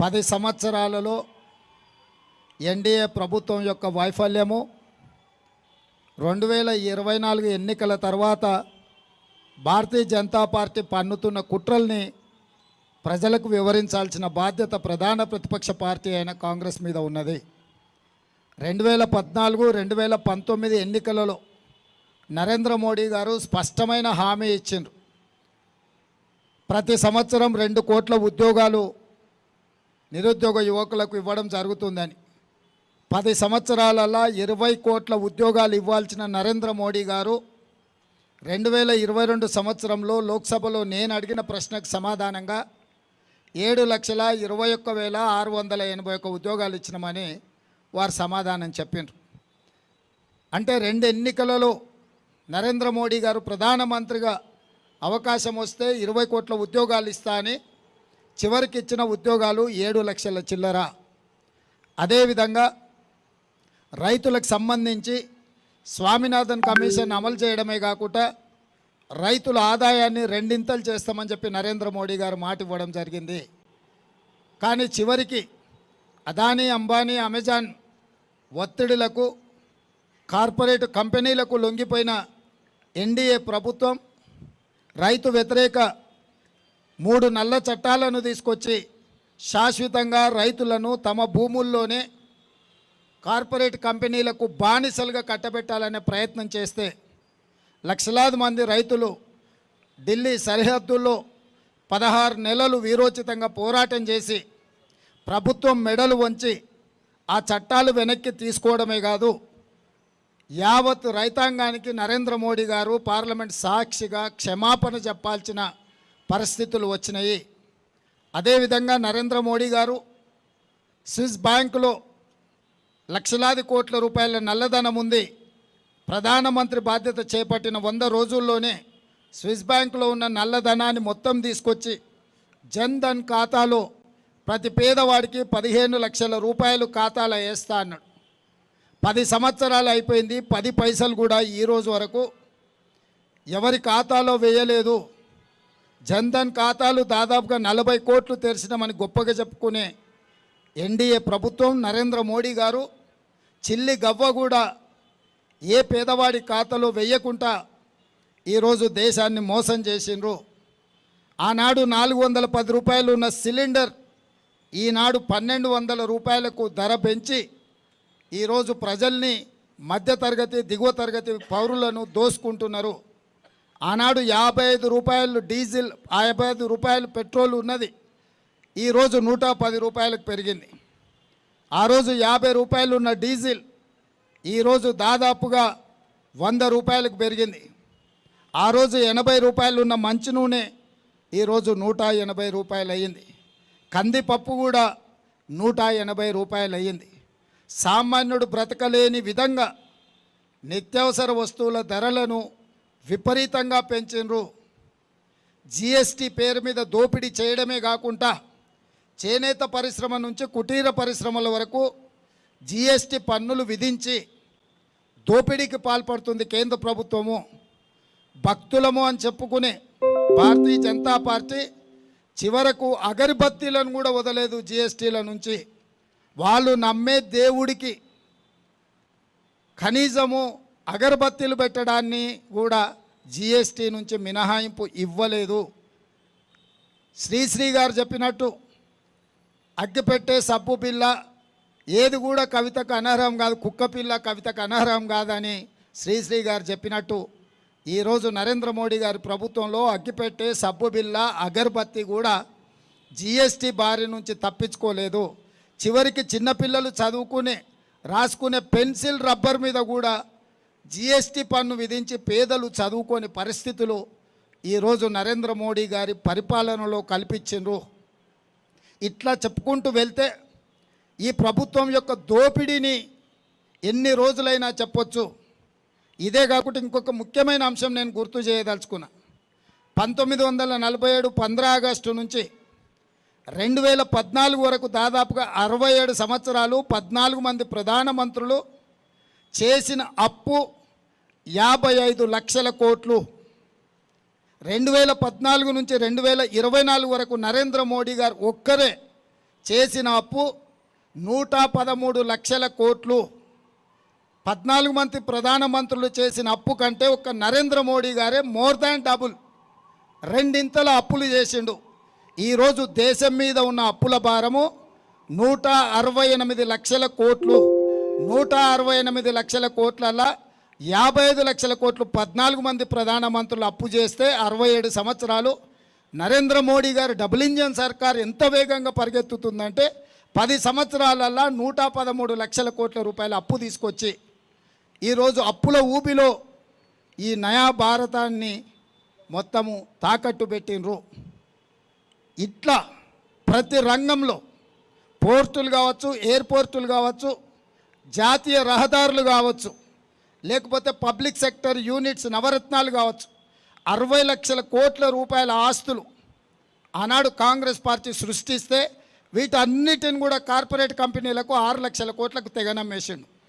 పది సంవత్సరాలలో ఎన్డీఏ ప్రభుత్వం యొక్క వైఫల్యము రెండు వేల ఇరవై నాలుగు ఎన్నికల తర్వాత భారతీయ జనతా పార్టీ పన్నుతున్న కుట్రల్ని ప్రజలకు వివరించాల్సిన బాధ్యత ప్రధాన ప్రతిపక్ష పార్టీ అయిన కాంగ్రెస్ మీద ఉన్నది. రెండు వేల పద్నాలుగు రెండు వేల పంతొమ్మిది ఎన్నికలలో నరేంద్ర మోడీ గారు స్పష్టమైన హామీ ఇచ్చిండ్రు. ప్రతి సంవత్సరం రెండు కోట్ల ఉద్యోగాలు నిరుద్యోగ యువకులకు ఇవ్వడం జరుగుతుందని. పది సంవత్సరాలలో ఇరవై కోట్ల ఉద్యోగాలు ఇవ్వాల్సిన నరేంద్ర మోడీ గారు రెండు వేల ఇరవై రెండు సంవత్సరంలో లోక్సభలో నేను అడిగిన ప్రశ్నకు సమాధానంగా ఏడు లక్షల ఇరవై ఒక్క వేల ఆరు వందల ఎనభై ఒక్క ఉద్యోగాలు ఇచ్చినామని వారు సమాధానం చెప్పిండ్రు. అంటే రెండు ఎన్నికలలో నరేంద్ర మోడీ గారు ప్రధానమంత్రిగా అవకాశం వస్తే ఇరవై కోట్ల ఉద్యోగాలు ఇస్తా అని చివరికి ఇచ్చిన ఉద్యోగాలు ఏడు లక్షల చిల్లర. అదేవిధంగా రైతులకు సంబంధించి స్వామినాథన్ కమిషన్ అమలు చేయడమే కాకుండా రైతుల ఆదాయాన్ని రెండింతలు చేస్తామని చెప్పి నరేంద్ర మోడీ గారు మాట ఇవ్వడం జరిగింది. కానీ చివరికి అదానీ అంబానీ అమెజాన్ ఒత్తిడులకు కార్పొరేట్ కంపెనీలకు లొంగిపోయిన ఎన్డీఏ ప్రభుత్వం రైతు వ్యతిరేక మూడు నల్ల చట్టాలను తీసుకొచ్చి శాశ్వతంగా రైతులను తమ భూముల్లోనే కార్పొరేట్ కంపెనీలకు బానిసలుగా కట్టబెట్టాలనే ప్రయత్నం చేస్తే లక్షలాది మంది రైతులు ఢిల్లీ సరిహద్దుల్లో పదహారు నెలలు వీరోచితంగా పోరాటం చేసి ప్రభుత్వం మెడలు వంచి ఆ చట్టాలు వెనక్కి తీసుకోవడమే కాదు యావత్ రైతాంగానికి నరేంద్ర మోడీ గారు పార్లమెంట్ సాక్షిగా క్షమాపణ చెప్పాల్సిన పరిస్థితులు వచ్చినాయి. అదేవిధంగా నరేంద్ర మోడీ గారు స్విస్ బ్యాంకులో లక్షలాది కోట్ల రూపాయల నల్లధనం ఉంది. ప్రధానమంత్రి బాధ్యత చేపట్టిన వంద రోజుల్లోనే స్విస్ బ్యాంకులో ఉన్న నల్లధనాన్ని మొత్తం తీసుకొచ్చి జన్ ధన్ ఖాతాలో ప్రతి పేదవాడికి పదిహేను లక్షల రూపాయలు ఖాతాలో వేస్తా అన్నాడు. పది సంవత్సరాలు అయిపోయింది. పది పైసలు కూడా ఈ రోజు వరకు ఎవరి ఖాతాలో వేయలేదు. జన్ధన్ ఖాతాలు దాదాపుగా నలభై కోట్లు తెరిచినామని గొప్పగా చెప్పుకునే ఎన్డీఏ ప్రభుత్వం నరేంద్ర మోడీ గారు చిల్లి గవ్వ కూడా ఏ పేదవాడి ఖాతాలో వెయ్యకుండా ఈరోజు దేశాన్ని మోసం చేసిండ్రు. ఆనాడు నాలుగు వందల పది రూపాయలు ఉన్న సిలిండర్ ఈనాడు పన్నెండు వందల రూపాయలకు ధర పెంచి ఈరోజు ప్రజల్ని మధ్యతరగతి దిగువ తరగతి పౌరులను దోసుకుంటున్నారు. ఆనాడు యాభై ఐదు రూపాయలు డీజిల్ యాభై ఐదు రూపాయలు పెట్రోల్ ఉన్నది. ఈరోజు నూట పది రూపాయలకు పెరిగింది. ఆ రోజు యాభై రూపాయలు ఉన్న డీజిల్ ఈరోజు దాదాపుగా వంద రూపాయలకు పెరిగింది. ఆ రోజు ఎనభై రూపాయలు ఉన్న మంచి నూనె ఈరోజు నూట ఎనభై రూపాయలు అయ్యింది కందిపప్పు కూడా నూట ఎనభై రూపాయలు అయ్యింది సామాన్యుడు బ్రతకలేని విధంగా నిత్యావసర వస్తువుల ధరలను విపరీతంగా పెంచిండ్రు జిఎస్టీ పేరు మీద దోపిడీ చేయడమే కాకుండా చేనేత పరిశ్రమ నుంచి కుటీర పరిశ్రమల వరకు జిఎస్టీ పన్నులు విధించి దోపిడీకి పాల్పడుతుంది కేంద్ర ప్రభుత్వము. భక్తులము అని చెప్పుకునే భారతీయ జనతా పార్టీ చివరకు అగరబత్తీలను కూడా వదలేదు జిఎస్టీల నుంచి. వాళ్ళు నమ్మే దేవుడికి కనీసము అగరబత్తీలు పెట్టడాన్ని కూడా జిఎస్టీ నుంచి మినహాయింపు ఇవ్వలేదు. శ్రీశ్రీ గారు చెప్పినట్టు అగ్గిపెట్టే సబ్బు పిల్ల ఏది కూడా కవితకు అనర్హం కాదు కుక్క పిల్ల కవితకు అనర్హం కాదని శ్రీశ్రీ గారు చెప్పినట్టు ఈరోజు నరేంద్ర మోడీ గారి ప్రభుత్వంలో అగ్గిపెట్టే సబ్బు బిల్ల అగరబత్తి కూడా జిఎస్టీ బారి నుంచి తప్పించుకోలేదు. చివరికి చిన్నపిల్లలు చదువుకునే రాసుకునే పెన్సిల్ రబ్బర్ మీద కూడా జిఎస్టి పన్ను విధించి పేదలు చదువుకోని పరిస్థితులు ఈరోజు నరేంద్ర మోడీ గారి పరిపాలనలో కల్పించిండ్రు. ఇట్లా చెప్పుకుంటూ వెళ్తే ఈ ప్రభుత్వం యొక్క దోపిడీని ఎన్ని రోజులైనా చెప్పొచ్చు. ఇదే కాకుండా ఇంకొక ముఖ్యమైన అంశం నేను గుర్తు చేయదలుచుకున్నా. పంతొమ్మిది వందల నలభై ఏడు పంద్రా ఆగస్టు నుంచి రెండు వేల పద్నాలుగు వరకు దాదాపుగా అరవై ఏడు సంవత్సరాలు పద్నాలుగు మంది ప్రధానమంత్రులు చేసిన అప్పు యాభై ఐదు లక్షల కోట్లు. రెండు వేల పద్నాలుగు నుంచి రెండు వేల ఇరవై నాలుగు వరకు నరేంద్ర మోడీ గారు ఒక్కరే చేసిన అప్పు నూట పదమూడు లక్షల కోట్లు. పద్నాలుగు మంది ప్రధానమంత్రులు చేసిన అప్పు కంటే ఒక నరేంద్ర మోడీ గారే మోర్ దాన్ డబుల్. రెండింతల అప్పులు చేసిండు. ఈరోజు దేశం మీద ఉన్న అప్పుల భారము నూట అరవై ఎనిమిది లక్షల కోట్లు. నూట అరవై ఎనిమిది లక్షల కోట్లల్లా యాభై ఐదు లక్షల కోట్లు పద్నాలుగు మంది ప్రధానమంత్రులు అప్పు చేస్తే అరవై ఏడు సంవత్సరాలు. నరేంద్ర మోడీ గారు డబుల్ ఇంజన్ సర్కార్ ఎంత వేగంగా పరిగెత్తుతుందంటే పది సంవత్సరాలల్లా నూట పదమూడు లక్షల కోట్ల రూపాయల అప్పు తీసుకొచ్చి ఈరోజు అప్పుల ఊబిలో ఈ నయా భారతాన్ని మొత్తము తాకట్టు పెట్టినరు ఇట్లా ప్రతి రంగంలో పోర్టులు కావచ్చు ఎయిర్పోర్టులు కావచ్చు జాతీయ రహదారులు కావచ్చు లేకపోతే పబ్లిక్ సెక్టర్ యూనిట్స్ నవరత్నాలు కావచ్చు. అరవై లక్షల కోట్ల రూపాయల ఆస్తులు ఆనాడు కాంగ్రెస్ పార్టీ సృష్టిస్తే వీటన్నిటిని కూడా కార్పొరేట్ కంపెనీలకు ఆరు లక్షల కోట్లకు తెగనమ్మేసిండు